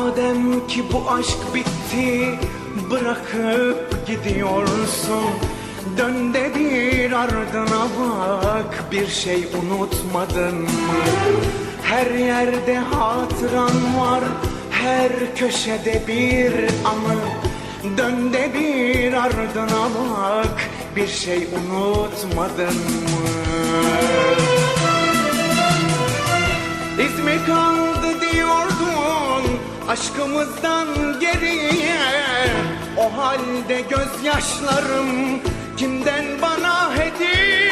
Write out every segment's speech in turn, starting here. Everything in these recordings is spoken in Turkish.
Madem ki bu aşk bitti bırakıp gidiyorsun Dön de bir ardına bak bir şey unutmadın mı? Her yerde hatıran var her köşede bir anı Dön de bir ardına bak bir şey unutmadın mı? İz mi kaldı diyordun aşkımızdan geriye O halde gözyaşlarım kimden bana hediye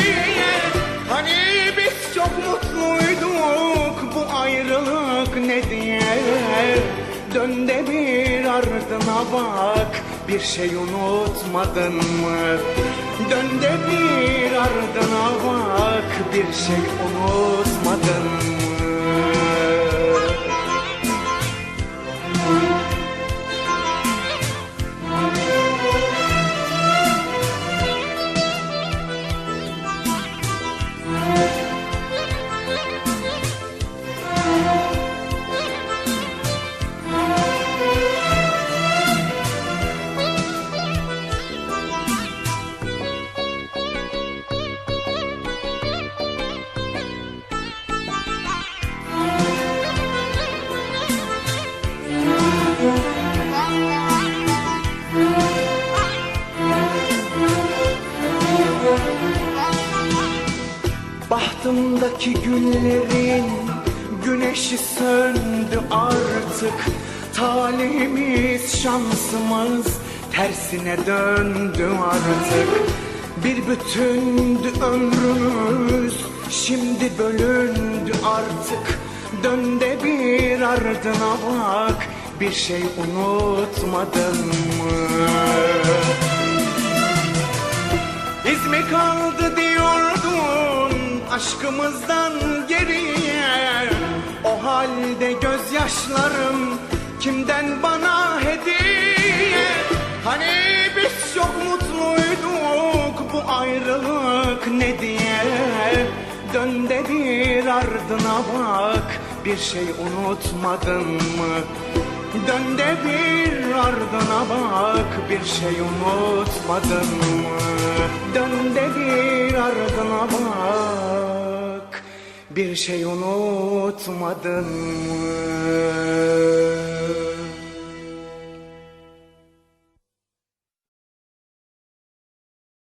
Hani biz çok mutluyduk bu ayrılık ne diye Dön de bir ardına bak bir şey unutmadın mı? Dön de bir ardına bak bir şey unutmadın mı? Bahtımdaki günlerin güneşi söndü artık. Talihimiz şansımız tersine döndü artık. Bir bütündü ömrümüz şimdi bölündü artık. Dön de bir ardına bak bir şey unutmadın mı? Aşkımızdan geriye O halde gözyaşlarım kimden bana hediye Hani biz çok mutluyduk bu ayrılık ne diye Dön de bir ardına bak bir şey unutmadın mı? Dön de bir ardına bak bir şey unutmadın mı? Dön de bir ardına bak bir şey unutmadın mı?